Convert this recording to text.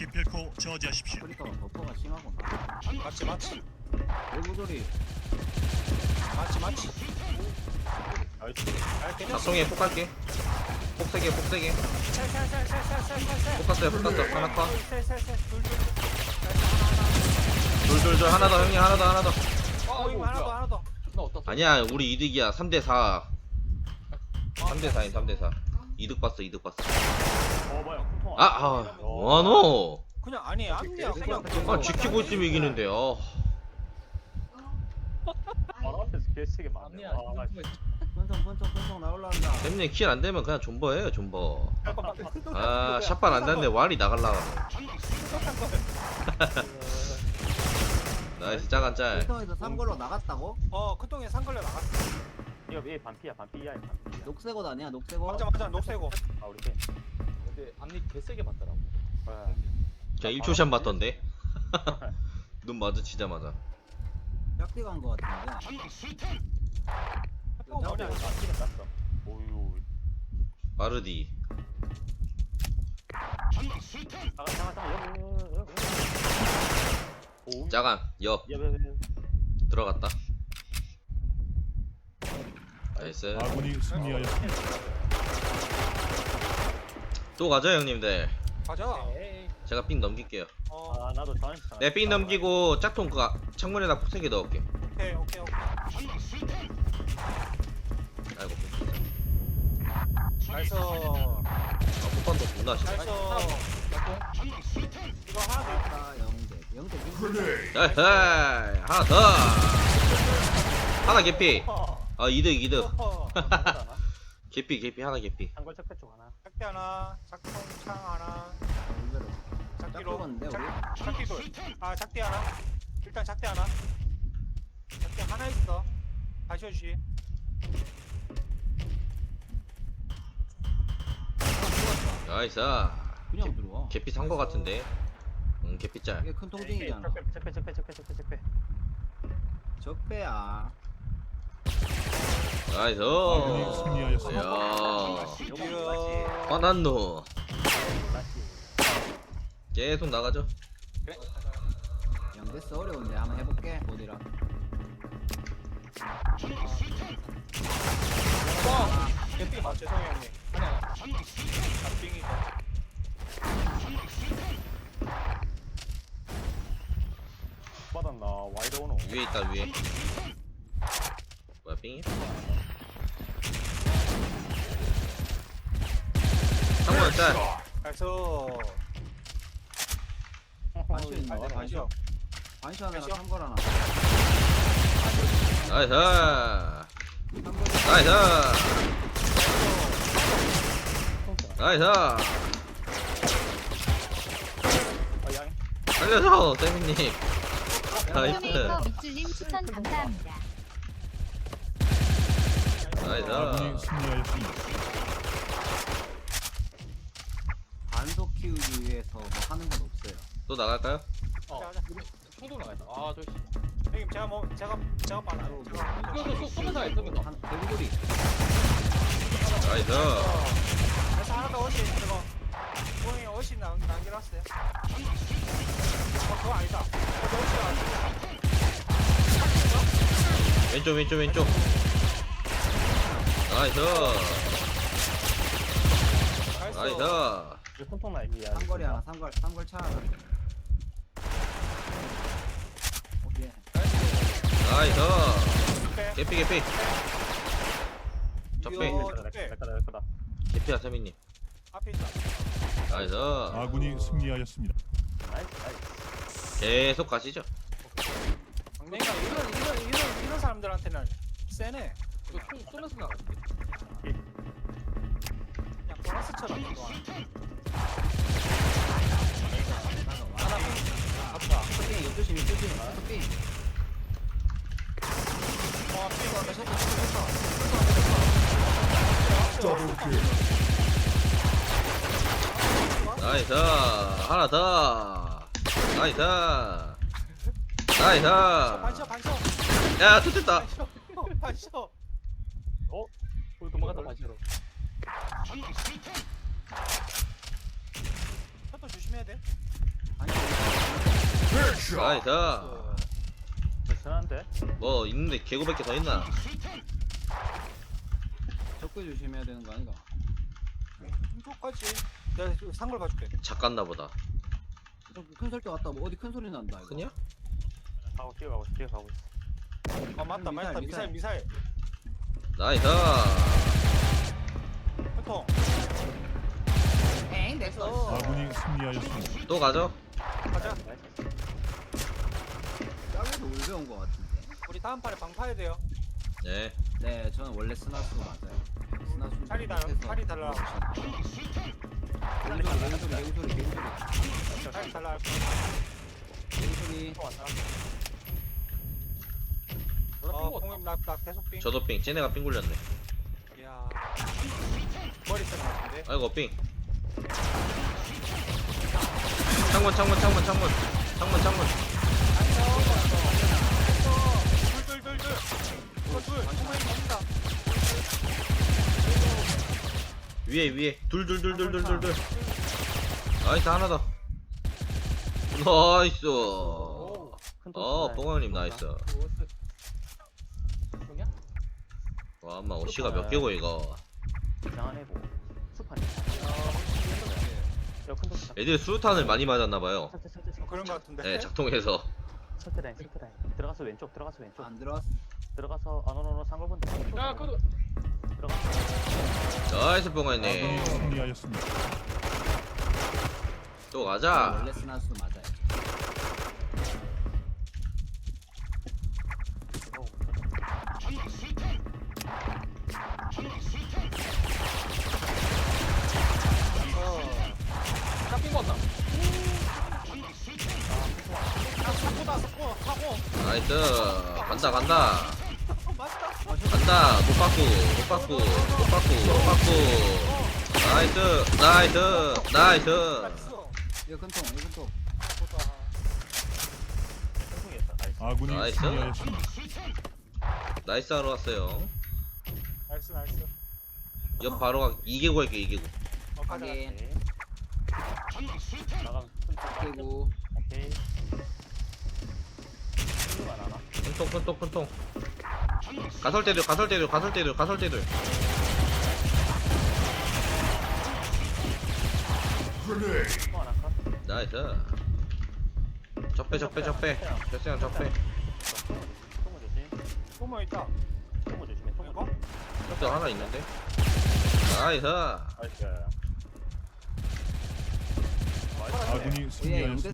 기필코 저지하십시오. 그러니까 버퍼가 심하구나. 맞지 맞지. 외부 소리. 맞지 맞지. 알겠지? 작성에 폭 갈게. 폭 세개 폭 쌀쌀쌀쌀쌀쌀쌀 폭 갔어요 폭 갔어 하나 둘둘. 둘둘둘 하나 더 형님 하나 더 하나 더. 어 이거 하나 더 하나 더. 나 어디다. 써? 아니야 우리 이득이야. 3대 4 3대 4인 3대 4 이득 봤어 이득 봤어 아, 아 뭐하노 그냥 아니 앞니야 그냥 아 지키고 있으면 이기는데 어 바로 앞에서 맞네. 아니야 아, 나 분성 분성 분성 나올란다. 템님 킬 안 되면 그냥 존버해요 존버 아 샷발 안닿는데 왈이 나갈라 나이스 짜간 짤 분성에서 3걸로 나갔다고? 어 큰통에 산걸레 나갔어 이거 얘 반피야, 반피야, 얘 반피야. 녹색 옷 아니야 녹색 옷? 맞아 맞아 녹색고 아, 우리 팬. 근데 앞니 개세게 맞더라고 네. 자 1초샷 맞던데 눈 마주치자마자 짝띠 간거 같은데. 머리 안 아. 오유. 빠르디 잠깐, 잠깐, 잠깐. 여기, 여기, 여기. 오. 짜간 여 야, 야, 야. 들어갔다 나이스 아군이 승리하였습니다. 또 가죠 형님들? 가자. 에이 제가 삥 넘길게요. 어. 아, 나도 전. 내 삥 넘기고 짝통 그 아- 창문에다 폭세개 넣을게. 오케이 오케이 오케이. 아이고 나이스. 아 폭판도 존나 싫어 나이스. 이거 하나 더 있다 아 영대. 영대. 김. 나이스. 하나 더. 하나 개피. 아 이득 이득. 어허. 개피 개피. 하나 개피. 한걸 척배 쪽 하나. 작대 하나 작통창 하나. 짝 작기로. 찍었는데 우리? 작- 작기 돌 아 작대 하나. 일단 작대 하나. 작대 하나 있어. 다시 해주시. 나이스. 그냥 들어와. 개피 산 거 같은데? 응 개피 짤. 이게 큰 통증이잖아. 척배, 척배, 척배, 척배, 척배, 척배. 적배야. 나이스. 야 화났노 다시. 계속 나가죠 그래 영대스 어려운데 한번 해볼게. 어디라? 아 죄송해요 형님 아니 잡빙이 받았나? 와이드 오노. 위에 있다 위에 삥이? 창문 짤 나이스 반쇼 있나? 반쇼. 반쇼 하나랑 반쇼. 3걸 하나. 나이스 3걸. 나이스 나이스 아, 양. 살려줘 세미님 나이스 컴퓨터 밑줄님 추천 감사합니다. 아군이 승리하였습니다. 반속 키우기 위해서 뭐 하는 건 없어요. 또 나갈까요? 어 총도 나가있다 아 저 씨 형님 제가 뭐 제가 제가 빨라요 제가 이거 또 쏘면서 해 쏘면서 한 대구리. 나이스 그래서 하나 더 어시 저거 부엉이 어시 남 남겨놨어요 어 그거 어저 아니다 왼쪽 왼쪽 왼쪽 나이스 나이스 이거 손톱 날미야. 3걸이 하나. 3걸. 3걸 차 하나. 오케이. 나이스 오케이. 개피 개피 적배 이거- 내 거다, 내 거다, 내 거다. 개피야 앞에 있다 나이스 아군이 승리하였습니다. 나이스, 나이스. 계속 가시죠 그러니까 이런 이런 이런 이런 사람들한테는 세네 이거 총 쏘면서 나가지 그냥 보너스처럼 이거 토끼 12시 12시. 토끼. 어 피가 계속 계속 나이스 하나 더 나이스 나이스 반셔 반셔 야 반셔 반셔 어? 우리 도망갔다. 마시러 셔터 조심해야 돼 나이스 불편한데? 뭐 있는데 개구밖에 더 있나 적게 조심해야 되는 거 아닌가? 똑같이. 내가 그 상걸 봐줄게. 작갔나 보다 큰 소리 왔다. 뭐 어디 큰 소리 난다. 이거. 그냥? 가고 뛰어가고 있어 뛰어가고 있어 아 맞다 미사일, 맞다 미사일 미사일. 나이스 한통. 엥 됐어. 아군이 승리하였습니다. 또 가죠 가자. 짱에도 울배 온거 같은데. 우리 다음 판에 방 파야 돼요. 네 네, 저는 원래 스나스 맞아요. 스나스 팔이 달- 팔이 달라. 개소리, 개소리, 개소리, 개소리, 잘 달라. 개소리. 어 공임 낙낙 계속 빙. 저도 삥 쟤네가 삥 굴렸네 야. 머리 쓰는 것 같은데. 아이고 삥 창문 창문 창문 창문 창문 창문 둘둘둘둘. 이거 둘. 공임 갑니다. 위에 위에 둘둘둘둘둘둘 나이스 하나 더 나이스 오. 어 뽕왕님 나이스. 뭐냐? 와 엄마 오시가 몇 개고 이거 이상한 애고 수판이. 도시 애들 수류탄을 많이 맞았나봐요. 그런 것 같은데. 네 작동해서. 철퇴 라인 철퇴 라인. 들어가서 왼쪽 들어가서 왼쪽. 안 들어왔어. 들어가서 아노노노 상골본 야, 그거 들어가서. 나이스 뽕왕님. 아군이 승리하였습니다. 또 가자. 원래 스나스 맞아 사고다 사고 사고. 나이스 간다 간다 어, 맞다. 간다 못 받고 못 받고 못 받고 못 받고 나이스 나이스 나이스. 이거 큰 통, 이거 큰 통. 사고다. 성공했다 나이스 아군이 나이스. 승리하였습니다. 나이스 하러 왔어요 나이스 나이스. 옆 바로 가 이개구 할게 이개구 어 가자. 확인. 나가면 큰 깨고. 오케이 승리가 큰통 큰통 큰통 가설대들 가설대들 가설대들 가설대들 또 하나 컷 나이스 적배 적배 적배 적배형 적배 통모 조심 소모 있다. 통모 조심해? 적배 하나 있는데 나이스 나이스 아군이 예, 승리하였습니다.